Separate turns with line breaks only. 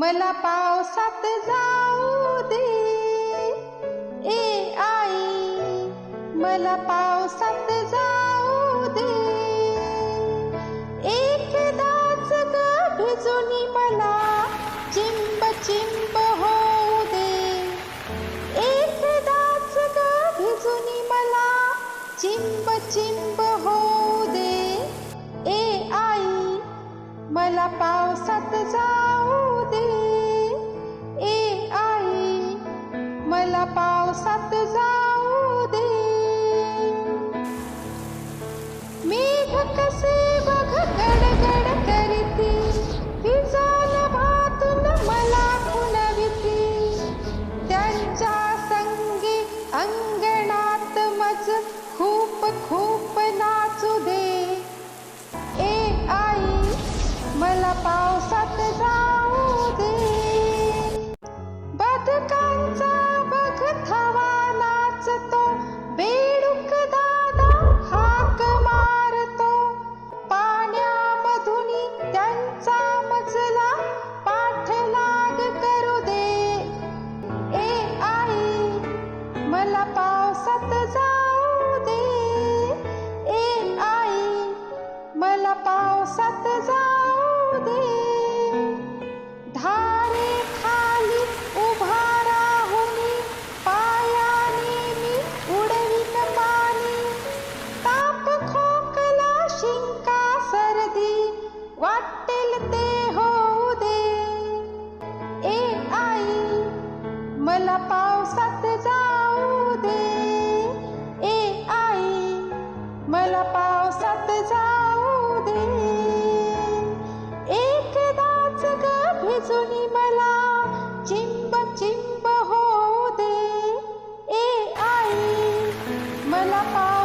मला पावसात जाऊ दे. ए आई मला पावसात जाऊ दे. एकदाच ग भिजुनी मला चिंब चिंब होऊ दे. एकदाच ग भिजुनी मला चिंब चिंब होऊ दे. ए आई मला पावसात जाऊ मला पावसात जाऊ दे मेघ कसे बघ गडगड करीती विजाल भातून मला खुणविती त्यांच्या संगी अंगणात मज खूप खूप नाचू दे मला पावसात जाऊ दे ए आई मला पावसात जाऊ दे धारे खाली उभा राहून पायाने मी उडवीन पाणी ताप खोकला शिंका सर्दी वाटेल ते होऊ दे ए आई मला पावसात मला पावसात जाऊ दे एकदाच ग भिजून मला चिंब चिंब हो दे ए आई मला पाव